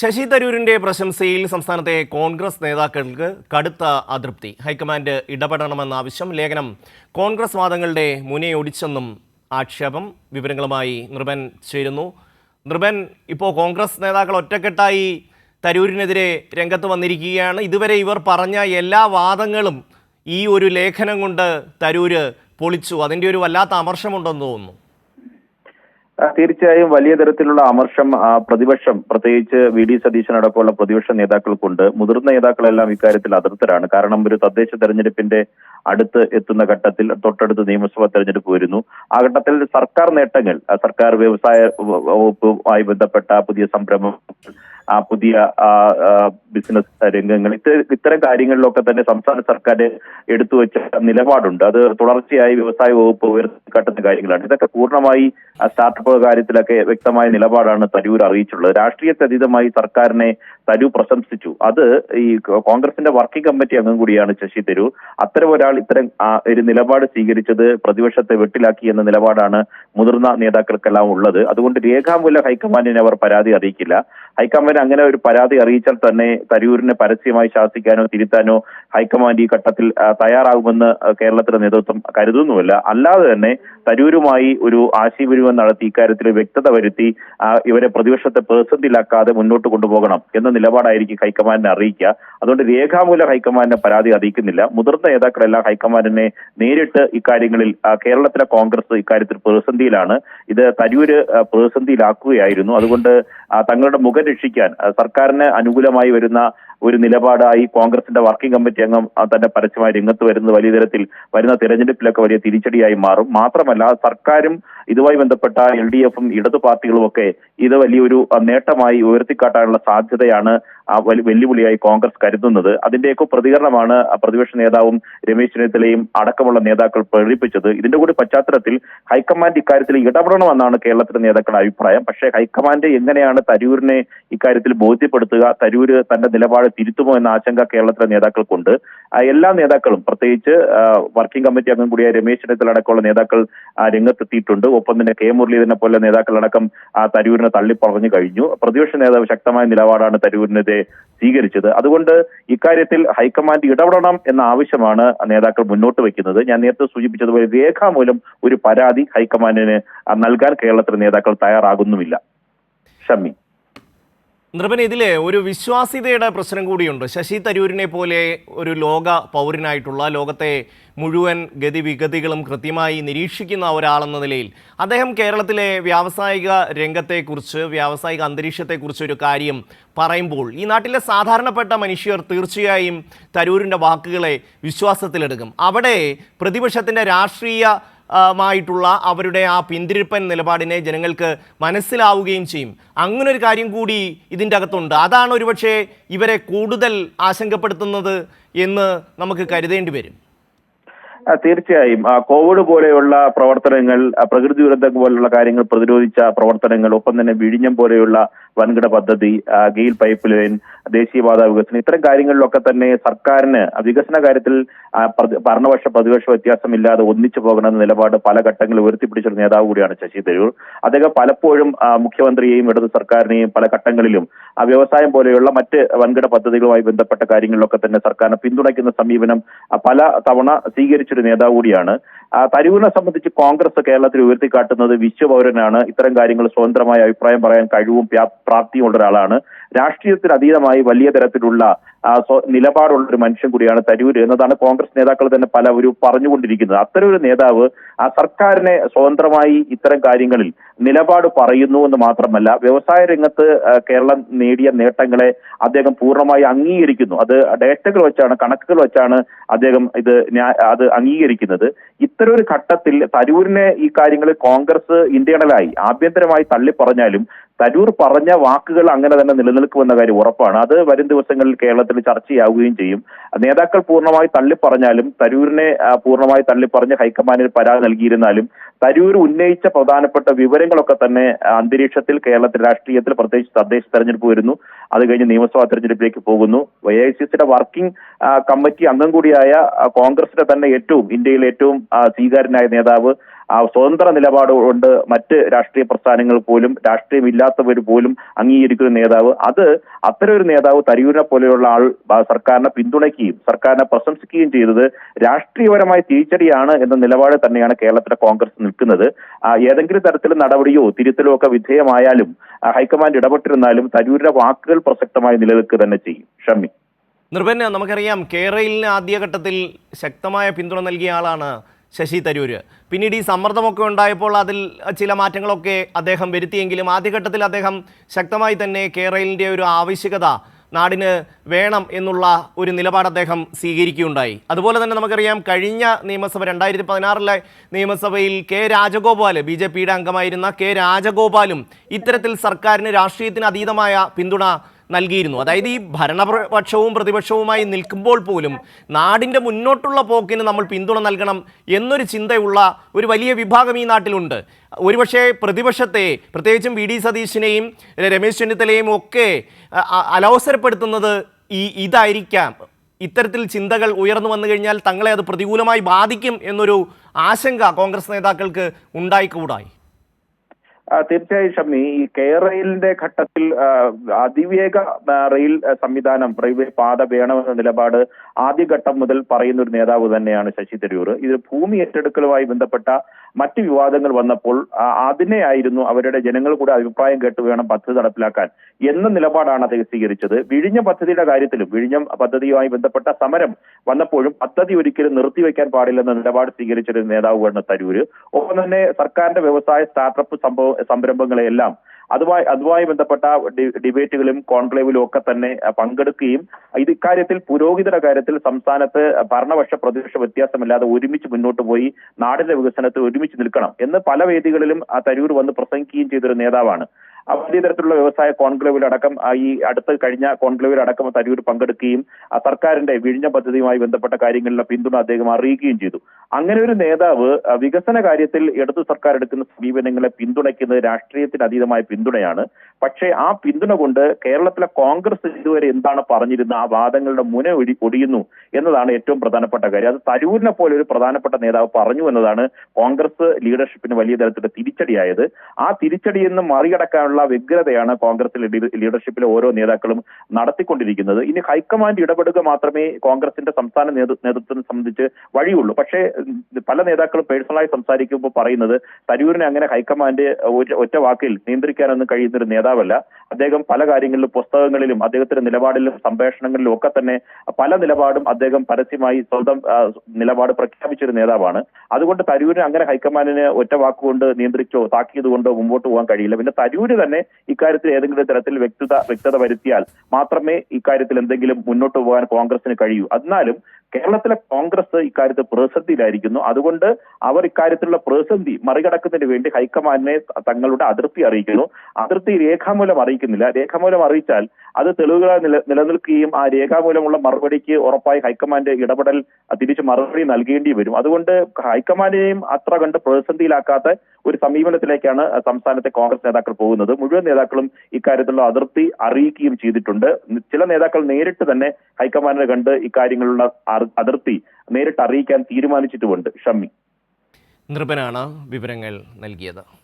ശശി തരൂരിന്റെ പ്രശംസയിൽ സംസ്ഥാനത്തെ കോൺഗ്രസ് നേതാക്കൾക്ക് കടുത്ത അതൃപ്തി. ഹൈക്കമാൻഡ് ഇടപെടണമെന്ന ആവശ്യം ലേഖനം കോൺഗ്രസ് വാദങ്ങളുടെ മുനയൊടിച്ചെന്നും ആക്ഷേപം വിവരങ്ങളുമായി നൃപൻ ചേരുന്നു. നൃപൻ ഇപ്പോൾ കോൺഗ്രസ് നേതാക്കൾ ഒറ്റക്കെട്ടായി തരൂരിനെതിരെ രംഗത്ത് വന്നിരിക്കുകയാണ്. ഇതുവരെ ഇവർ പറഞ്ഞ എല്ലാ വാദങ്ങളും ഈ ഒരു ലേഖനം കൊണ്ട് തരൂര് പൊളിച്ചു. അതിന്റെ ഒരു വല്ലാത്ത അമർഷമുണ്ടെന്ന് തോന്നുന്നു. തീർച്ചയായും വലിയ തരത്തിലുള്ള അമർഷം പ്രതിപക്ഷം പ്രത്യേകിച്ച് വി ഡി സതീശൻ അടക്കമുള്ള പ്രതിപക്ഷ നേതാക്കൾക്കുണ്ട്. മുതിർന്ന നേതാക്കളെല്ലാം ഇക്കാര്യത്തിൽ അതൃപ്തരാണ്. കാരണം ഒരു തദ്ദേശ തെരഞ്ഞെടുപ്പിന്റെ അടുത്ത് എത്തുന്ന ഘട്ടത്തിൽ തൊട്ടടുത്ത് നിയമസഭാ തെരഞ്ഞെടുപ്പ് വരുന്നു. ആ ഘട്ടത്തിൽ സർക്കാർ നേട്ടങ്ങൾ സർക്കാർ വ്യവസായ വകുപ്പുമായി ബന്ധപ്പെട്ട പുതിയ സംരംഭം ആ, പുതിയ ബിസിനസ് രംഗങ്ങൾ. ഇത്തരം കാര്യങ്ങളിലൊക്കെ തന്നെ സംസ്ഥാന സർക്കാർ എടുത്തു വെച്ച നിലപാടുണ്ട്. അത് തുടർച്ചയായി വ്യവസായ വകുപ്പ് ഉയർത്തിക്കാട്ടുന്ന കാര്യങ്ങളാണ്. ഇതൊക്കെ പൂർണമായി സ്റ്റാർട്ടപ്പ് കാര്യത്തിലൊക്കെ വ്യക്തമായ നിലപാടാണ് തരൂർ അറിയിച്ചുള്ളത് രാഷ്ട്രീയത്തെ അതീതമായി സർക്കാരിനെ തരൂർ പ്രശംസിച്ചു. അത് ഈ കോൺഗ്രസിന്റെ വർക്കിംഗ് കമ്മിറ്റി അംഗം കൂടിയാണ് ശശി തരൂർ. അത്തരം ഒരാൾ ഇത്തരം ഒരു നിലപാട് സ്വീകരിച്ചത് പ്രതിപക്ഷത്തെ വെട്ടിലാക്കി എന്ന നിലപാടാണ് മുതിർന്ന നേതാക്കൾക്കെല്ലാം ഉള്ളത്. അതുകൊണ്ട് രേഖാമൂലം ഹൈക്കമാൻഡിനെ അവർ പരാതി അറിയിക്കില്ല. ഹൈക്കമാൻഡ് അങ്ങനെ ഒരു പരാതി അറിയിച്ചാൽ തന്നെ തരൂരിനെ പരസ്യമായി ശാസിക്കാനോ തിരുത്താനോ ഹൈക്കമാൻഡ് ഈ ഘട്ടത്തിൽ തയ്യാറാകുമെന്ന് കേരളത്തിന്റെ നേതൃത്വം കരുതുന്നുമില്ല. അല്ലാതെ തന്നെ തരൂരുമായി ഒരു ആശയവിനിമയം നടത്തി ഇക്കാര്യത്തിൽ വ്യക്തത വരുത്തി ഇവരെ പ്രതിപക്ഷത്തെ പ്രതിസന്ധിയിലാക്കാതെ മുന്നോട്ട് കൊണ്ടുപോകണം എന്ന നിലപാടായിരിക്കും ഹൈക്കമാൻഡിനെ അറിയിക്കുക. അതുകൊണ്ട് രേഖാമൂലം ഹൈക്കമാൻഡിനെ പരാതി അറിയിക്കുന്നില്ല. മുതിർന്ന നേതാക്കളെല്ലാം ഹൈക്കമാൻഡിനെ നേരിട്ട് ഇക്കാര്യങ്ങളിൽ കേരളത്തിലെ കോൺഗ്രസ് ഇക്കാര്യത്തിൽ പ്രതിസന്ധിയിലാണ്. ഇത് തരൂര് പ്രതിസന്ധിയിലാക്കുകയായിരുന്നു. അതുകൊണ്ട് തങ്ങളുടെ മുഖം രക്ഷിക്കാൻ സർക്കാരിന് അനുകൂലമായി വരുന്ന ഒരു നിലപാടായി കോൺഗ്രസിന്റെ വർക്കിംഗ് കമ്മിറ്റി അംഗം തന്നെ പരസ്യമായി രംഗത്ത് വരുന്നത് വലിയ തരത്തിൽ വരുന്ന തിരഞ്ഞെടുപ്പിലൊക്കെ വലിയ തിരിച്ചടിയായി മാറും. മാത്രമല്ല സർക്കാരും ഇതുമായി ബന്ധപ്പെട്ട എൽ ഡി എഫും ഇടതു പാർട്ടികളുമൊക്കെ ഇത് വലിയൊരു നേട്ടമായി ഉയർത്തിക്കാട്ടാനുള്ള സാധ്യതയാണ് വെല്ലുവിളിയായി കോൺഗ്രസ് കരുതുന്നത്. അതിന്റെയൊക്കെ പ്രതികരണമാണ് പ്രതിപക്ഷ നേതാവും രമേശ് ചെന്നിത്തലയും അടക്കമുള്ള നേതാക്കൾ പ്രകടിപ്പിച്ചത്. ഇതിന്റെ കൂടി പശ്ചാത്തലത്തിൽ ഹൈക്കമാൻഡ് ഇക്കാര്യത്തിൽ ഇടപെടണമെന്നാണ് കേരളത്തിലെ നേതാക്കളുടെ അഭിപ്രായം. പക്ഷേ ഹൈക്കമാൻഡ് എങ്ങനെയാണ് തരൂരിനെ ഇക്കാര്യത്തിൽ ബോധ്യപ്പെടുത്തുക തരൂര് തന്റെ നിലപാട് തിരുത്തുമോ എന്ന ആശങ്ക കേരളത്തിലെ നേതാക്കൾക്കുണ്ട്. എല്ലാ നേതാക്കളും പ്രത്യേകിച്ച് വർക്കിംഗ് കമ്മിറ്റി അംഗം കൂടിയായ രമേശ് ചെന്നിത്തല അടക്കമുള്ള നേതാക്കൾ രംഗത്തെത്തിയിട്ടുണ്ട്. ഒപ്പം തന്നെ കെ മുരളീധരനെ പോലെ നേതാക്കളടക്കം ആ തരൂരിനെ തള്ളിപ്പറഞ്ഞു കഴിഞ്ഞു. പ്രതിപക്ഷ നേതാവ് ശക്തമായ നിലപാടാണ് തരൂരിനെതിരെ സ്വീകരിച്ചത്. അതുകൊണ്ട് ഇക്കാര്യത്തിൽ ഹൈക്കമാൻഡ് ഇടപെടണം എന്ന ആവശ്യമാണ് നേതാക്കൾ മുന്നോട്ട് വയ്ക്കുന്നത്. ഞാൻ നേരത്തെ സൂചിപ്പിച്ചതുപോലെ രേഖാമൂലം ഒരു പരാതി ഹൈക്കമാൻഡിന് നൽകാൻ കേരളത്തിലെ നേതാക്കൾ തയ്യാറാകുന്നുമില്ല. ഷമ്മി. നൃപൻ ഇതിലെ ഒരു വിശ്വാസ്യതയുടെ പ്രശ്നം കൂടിയുണ്ട്. ശശി തരൂരിനെ പോലെ ഒരു ലോക പൗരനായിട്ടുള്ള ലോകത്തെ മുഴുവൻ ഗതിവിഗതികളും കൃത്യമായി നിരീക്ഷിക്കുന്ന ഒരാളെന്ന നിലയിൽ അദ്ദേഹം കേരളത്തിലെ വ്യാവസായിക രംഗത്തെക്കുറിച്ച് വ്യാവസായിക അന്തരീക്ഷത്തെക്കുറിച്ച് ഒരു കാര്യം പറയുമ്പോൾ ഈ നാട്ടിലെ സാധാരണപ്പെട്ട മനുഷ്യർ തീർച്ചയായും തരൂരിന്റെ വാക്കുകളെ വിശ്വാസത്തിലെടുക്കും. അവിടെ പ്രതിപക്ഷത്തിന്റെ രാഷ്ട്രീയ മായിട്ടുള്ള അവരുടെ ആ പിന്തിരിപ്പൻ നിലപാടിനെ ജനങ്ങൾക്ക് മനസ്സിലാവുകയും ചെയ്യും. അങ്ങനെ ഒരു കാര്യം കൂടി ഇതിന്റെ അകത്തുണ്ട്. അതാണ് ഒരുപക്ഷെ ഇവരെ കൂടുതൽ ആശങ്കപ്പെടുത്തുന്നത് എന്ന് നമുക്ക് കരുതേണ്ടി വരും. തീർച്ചയായും. കോവിഡ് പോലെയുള്ള പ്രവർത്തനങ്ങൾ പ്രകൃതി ദുരന്തം പോലുള്ള കാര്യങ്ങൾ പ്രതിരോധിച്ച പ്രവർത്തനങ്ങൾ ഒപ്പം തന്നെ വിഴിഞ്ഞം പോലെയുള്ള വൻകിട പദ്ധതി ഗെയിൽ പൈപ്പ് ലൈൻ ദേശീയപാത വികസനം. ഇത്തരം കാര്യങ്ങളിലൊക്കെ തന്നെ സർക്കാരിന് വികസന കാര്യത്തിൽ ഭരണപക്ഷ പ്രതിപക്ഷ വ്യത്യാസമില്ലാതെ ഒന്നിച്ചു പോകണമെന്ന നിലപാട് പല ഘട്ടങ്ങളിൽ ഉയർത്തിപ്പിടിച്ച ഒരു നേതാവ് കൂടിയാണ് ശശി തരൂർ. അദ്ദേഹം പലപ്പോഴും മുഖ്യമന്ത്രിയെയും ഇടത് സർക്കാരിനെയും പല ഘട്ടങ്ങളിലും വ്യവസായം പോലെയുള്ള മറ്റ് വൻകിട പദ്ധതികളുമായി ബന്ധപ്പെട്ട കാര്യങ്ങളിലൊക്കെ തന്നെ സർക്കാരിനെ പിന്തുണയ്ക്കുന്ന സമീപനം പല തവണ സ്വീകരിച്ചൊരു നേതാവ് കൂടിയാണ്. തരൂരിനെ സംബന്ധിച്ച് കോൺഗ്രസ് കേരളത്തിൽ ഉയർത്തിക്കാട്ടുന്നത് വിശ്വപൗരനാണ്. ഇത്തരം കാര്യങ്ങൾ സ്വതന്ത്രമായ അഭിപ്രായം പറയാൻ കഴിവും പ്രാപ്തിയുമുള്ള ഒരാളാണ്. രാഷ്ട്രീയത്തിന് അതീതമായി വലിയ തരത്തിലുള്ള നിലപാടുള്ള ഒരു മനുഷ്യൻ കൂടിയാണ് തരൂര് എന്നതാണ് കോൺഗ്രസ് നേതാക്കൾ തന്നെ പലവരും പറഞ്ഞുകൊണ്ടിരിക്കുന്നത്. അത്തരം ഒരു നേതാവ് ആ സർക്കാരിനെ സ്വതന്ത്രമായി ഇത്തരം കാര്യങ്ങളിൽ നിലപാട് പറയുന്നു എന്ന് മാത്രമല്ല വ്യവസായ രംഗത്ത് കേരളം നേടിയ നേട്ടങ്ങളെ അദ്ദേഹം പൂർണമായി അംഗീകരിക്കുന്നു. അത് ഡേറ്റകൾ വെച്ചാണ് കണക്കുകൾ വെച്ചാണ് അദ്ദേഹം ഇത് അത് അംഗീകരിക്കുന്നത്. ഇത്തരം ഒരു ഘട്ടത്തിൽ തരൂരിനെ ഈ കാര്യങ്ങളിൽ കോൺഗ്രസ് ഇന്റേണലായി ആഭ്യന്തരമായി തള്ളി പറഞ്ഞാലും തരൂർ പറഞ്ഞ വാക്കുകൾ അങ്ങനെ തന്നെ നിലനിൽക്കുമെന്ന കാര്യം ഉറപ്പാണ്. അത് വരും ദിവസങ്ങളിൽ കേരളത്തിൽ ചർച്ചയാവുകയും ചെയ്യും. നേതാക്കൾ പൂർണമായി തള്ളിപ്പറഞ്ഞാലും തരൂരിനെ പൂർണമായി തള്ളിപ്പറഞ്ഞ് ഹൈക്കമാൻഡിന് പരാതി നൽകിയിരുന്നാലും തരൂർ ഉന്നയിച്ച പ്രധാനപ്പെട്ട വിവരങ്ങളൊക്കെ തന്നെ അന്തരീക്ഷത്തിൽ കേരളത്തിൽ രാഷ്ട്രീയത്തിൽ പ്രത്യേകിച്ച് തദ്ദേശ തെരഞ്ഞെടുപ്പ് വരുന്നു. അത് കഴിഞ്ഞ് നിയമസഭാ തെരഞ്ഞെടുപ്പിലേക്ക് പോകുന്നു. വൈ ഐ സി സിയുടെ വർക്കിംഗ് കമ്മിറ്റി അംഗം കൂടിയായ കോൺഗ്രസിന്റെ തന്നെ ഏറ്റവും ഇന്ത്യയിലെ ഏറ്റവും സ്വീകാര്യനായ നേതാവ് ആ സ്വതന്ത്ര നിലപാട് കൊണ്ട് മറ്റ് രാഷ്ട്രീയ പ്രസ്ഥാനങ്ങൾ പോലും രാഷ്ട്രീയമില്ലാത്തവർ പോലും അംഗീകരിക്കുന്ന നേതാവ്. അത് അത്തരം ഒരു നേതാവ് തരൂരിനെ പോലെയുള്ള ആൾ സർക്കാരിനെ പിന്തുണയ്ക്കുകയും സർക്കാരിനെ പ്രശംസിക്കുകയും ചെയ്തത് രാഷ്ട്രീയപരമായ തിരിച്ചടിയാണ് എന്ന നിലപാട് തന്നെയാണ് കേരളത്തിലെ കോൺഗ്രസ് നിൽക്കുന്നത്. ഏതെങ്കിലും തരത്തിൽ നടപടിയോ തിരുത്തലോ ഒക്കെ വിധേയമായാലും ഹൈക്കമാൻഡ് ഇടപെട്ടിരുന്നാലും തരൂരിന്റെ വാക്കുകൾ പ്രസക്തമായി നിലനിൽക്കുക തന്നെ ചെയ്യും. ഷമി നിർഭന്യ നമുക്കറിയാം കേരളയിൽ ആദ്യഘട്ടത്തിൽ ശക്തമായ പിന്തുണ നൽകിയ ആളാണ് ശശി തരൂര്. പിന്നീട് ഈ സമ്മർദ്ദമൊക്കെ ഉണ്ടായപ്പോൾ അതിൽ ചില മാറ്റങ്ങളൊക്കെ അദ്ദേഹം വരുത്തിയെങ്കിലും ആദ്യഘട്ടത്തിൽ അദ്ദേഹം ശക്തമായി തന്നെ കേരളിന്റെ ഒരു ആവശ്യകത നാടിന് വേണം എന്നുള്ള ഒരു നിലപാട് അദ്ദേഹം സ്വീകരിക്കുകയുണ്ടായി. അതുപോലെ തന്നെ നമുക്കറിയാം കഴിഞ്ഞ നിയമസഭ രണ്ടായിരത്തി പതിനാറിലെ നിയമസഭയിൽ കെ രാജഗോപാൽ ബി ജെ പിയുടെ അംഗമായിരുന്ന കെ രാജഗോപാലും ഇത്തരത്തിൽ സർക്കാരിന് രാഷ്ട്രീയത്തിന് അതീതമായ പിന്തുണ നൽകിയിരുന്നു. അതായത് ഈ ഭരണപക്ഷവും പ്രതിപക്ഷവുമായി നിൽക്കുമ്പോൾ പോലും നാടിന്റെ മുന്നോട്ടുള്ള പോക്കിന് നമ്മൾ പിന്തുണ നൽകണം എന്നൊരു ചിന്തയുള്ള ഒരു വലിയ വിഭാഗം ഈ നാട്ടിലുണ്ട്. ഒരുപക്ഷെ പ്രതിപക്ഷത്തെ പ്രത്യേകിച്ചും വി ഡി സതീശിനെയും രമേശ് ചെന്നിത്തലയും ഒക്കെ അലോസരപ്പെടുത്തുന്നത് ഈ ഇതായിരിക്കാം. ഇത്തരത്തിൽ ചിന്തകൾ ഉയർന്നു വന്നു കഴിഞ്ഞാൽ തങ്ങളെ അത് പ്രതികൂലമായി ബാധിക്കും എന്നൊരു ആശങ്ക കോൺഗ്രസ് നേതാക്കൾക്ക് ഉണ്ടായിക്കൂടായി. തീർച്ചയായും ഈ കെ റെയിലിന്റെ ഘട്ടത്തിൽ അതിവേഗ റെയിൽ സംവിധാനം റെയിൽവേ പാത വേണമെന്ന നിലപാട് ആദ്യഘട്ടം മുതൽ പറയുന്ന ഒരു നേതാവ് തന്നെയാണ് ശശി തരൂർ. ഇത് ഭൂമി ഏറ്റെടുക്കലുമായി ബന്ധപ്പെട്ട മറ്റ് വിവാദങ്ങൾ വന്നപ്പോൾ അതിനെയായിരുന്നു അവരുടെ ജനങ്ങൾ കൂടെ അഭിപ്രായം കേട്ട് വേണം പദ്ധതി നടപ്പിലാക്കാൻ എന്ന നിലപാടാണ് അദ്ദേഹം സ്വീകരിച്ചത്. വിഴിഞ്ഞ പദ്ധതിയുടെ കാര്യത്തിലും വിഴിഞ്ഞ പദ്ധതിയുമായി ബന്ധപ്പെട്ട സമരം വന്നപ്പോഴും പദ്ധതി ഒരിക്കലും നിർത്തിവെക്കാൻ പാടില്ലെന്ന നിലപാട് സ്വീകരിച്ചൊരു നേതാവാണ് തരൂര് ഒപ്പം തന്നെ സർക്കാരിന്റെ വ്യവസായ സ്റ്റാർട്ടപ്പ് സംഭവ സംരംഭങ്ങളെയെല്ലാം. അതുമായി അതുമായി ബന്ധപ്പെട്ട ഡിബേറ്റുകളും കോൺക്ലേവിലും ഒക്കെ തന്നെ പങ്കെടുക്കുകയും ഇത് ഇക്കാര്യത്തിൽ പുരോഗതിയുടെ കാര്യത്തിൽ സംസ്ഥാനത്ത് ഭരണപക്ഷ പ്രതിപക്ഷ വ്യത്യാസമില്ലാതെ ഒരുമിച്ച് മുന്നോട്ട് പോയി നാടിന്റെ വികസനത്തിൽ ഒരുമിച്ച് നിൽക്കണം എന്ന് പല വേദികളിലും തരൂർ വന്ന് പ്രസംഗിക്കുകയും ചെയ്തൊരു നേതാവാണ്. വലിയ തരത്തിലുള്ള വ്യവസായ കോൺക്ലേവിലടക്കം ഈ അടുത്ത് കഴിഞ്ഞ കോൺക്ലേവിലടക്കം തരൂർ പങ്കെടുക്കുകയും സർക്കാരിന്റെ വിഴിഞ്ഞ പദ്ധതിയുമായി ബന്ധപ്പെട്ട കാര്യങ്ങളിലെ പിന്തുണ അദ്ദേഹം അറിയിക്കുകയും ചെയ്തു. അങ്ങനെ ഒരു നേതാവ് വികസന കാര്യത്തിൽ ഇടതു സർക്കാർ എടുക്കുന്ന സമീപനങ്ങളെ പിന്തുണയ്ക്കുന്നത് രാഷ്ട്രീയത്തിന് അതീതമായ പിന്തുണയാണ്. പക്ഷേ ആ പിന്തുണ കൊണ്ട് കേരളത്തിലെ കോൺഗ്രസ് ഇതുവരെ എന്താണ് പറഞ്ഞിരുന്ന ആ വാദങ്ങളുടെ മുന ഒടി ഒടിയുന്നു എന്നതാണ് ഏറ്റവും പ്രധാനപ്പെട്ട കാര്യം. അത് തരൂരിനെ പോലെ ഒരു പ്രധാനപ്പെട്ട നേതാവ് പറഞ്ഞു എന്നതാണ് കോൺഗ്രസ് ലീഡർഷിപ്പിന് വലിയ തരത്തിലുള്ള തിരിച്ചടിയായത്. ആ തിരിച്ചടിയിൽ നിന്ന് മറികടക്കാനുള്ള വ്യഗ്രതയാണ് കോൺഗ്രസ് ലീഡർഷിപ്പിലെ ഓരോ നേതാക്കളും നടത്തിക്കൊണ്ടിരിക്കുന്നത്. ഇനി ഹൈക്കമാൻഡ് ഇടപെടുക മാത്രമേ കോൺഗ്രസിന്റെ സംസ്ഥാന നേതൃ- നേതൃത്വത്തെ സംബന്ധിച്ച് വഴിയുള്ളൂ. പക്ഷേ പല നേതാക്കളും പേഴ്സണലായി സംസാരിക്കുമ്പോൾ പറയുന്നത് തരൂരിനെ അങ്ങനെ ഹൈക്കമാൻഡ് ഒറ്റ വാക്കിൽ നിയന്ത്രിക്കാനൊന്നും കഴിയുന്ന ഒരു നേതാവല്ല. അദ്ദേഹം പല കാര്യങ്ങളിലും പുസ്തകങ്ങളിലും അദ്ദേഹത്തിന്റെ നിലപാടിലും സംഭാഷണങ്ങളിലും ഒക്കെ തന്നെ പല നിലപാടും അദ്ദേഹം പരസ്യമായി സ്വന്തം നിലപാട് പ്രഖ്യാപിച്ചൊരു നേതാവാണ്. അതുകൊണ്ട് തരൂരിനെ അങ്ങനെ ഹൈക്കമാൻഡിനെ ഒറ്റ വാക്കുകൊണ്ട് നിയന്ത്രിച്ചോ താക്കീത് കൊണ്ടോ മുമ്പോട്ട് പോകാൻ കഴിയില്ല. പിന്നെ തരൂര് തന്നെ ഇക്കാര്യത്തിൽ ഏതെങ്കിലും തരത്തിൽ വ്യക്തത വ്യക്തത വരുത്തിയാൽ മാത്രമേ ഇക്കാര്യത്തിൽ എന്തെങ്കിലും മുന്നോട്ട് പോകാൻ കോൺഗ്രസിന് കഴിയൂ. എന്നാലും കേരളത്തിലെ കോൺഗ്രസ് ഇക്കാര്യത്തിൽ പ്രതിസന്ധിയിലായിരിക്കുന്നു. അതുകൊണ്ട് അവർ ഇക്കാര്യത്തിലുള്ള പ്രതിസന്ധി മറികടക്കുന്നതിന് വേണ്ടി ഹൈക്കമാൻഡിനെ തങ്ങളുടെ അതിർത്തി അറിയിക്കുന്നു. അതിർത്തി രേഖാമൂലം അറിയിക്കുന്നില്ല. രേഖാമൂലം അറിയിച്ചാൽ അത് തെളിവുകളായി നില നിലനിൽക്കുകയും ആ രേഖാമൂലമുള്ള മറുപടിക്ക് ഉറപ്പായി ഹൈക്കമാൻഡ് ഇടപെടൽ തിരിച്ച് മറുപടി നൽകേണ്ടി വരും. അതുകൊണ്ട് ഹൈക്കമാൻഡിനെയും അത്ര കണ്ട് പ്രതിസന്ധിയിലാക്കാത്ത ഒരു സമീപനത്തിലേക്കാണ് സംസ്ഥാനത്തെ കോൺഗ്രസ് നേതാക്കൾ പോകുന്നത്. മുഴുവൻ നേതാക്കളും ഇക്കാര്യത്തിലുള്ള അതിർത്തി അറിയിക്കുകയും ചെയ്തിട്ടുണ്ട്. ചില നേതാക്കൾ നേരിട്ട് തന്നെ ഹൈക്കമാൻഡിനെ കണ്ട് ഇക്കാര്യങ്ങളുള്ള അതിർത്തി നേരിട്ട് അറിയിക്കാൻ തീരുമാനിച്ചിട്ടുമുണ്ട് ഷമ്മി. നൃപനാണ് വിവരങ്ങൾ നൽകിയത്.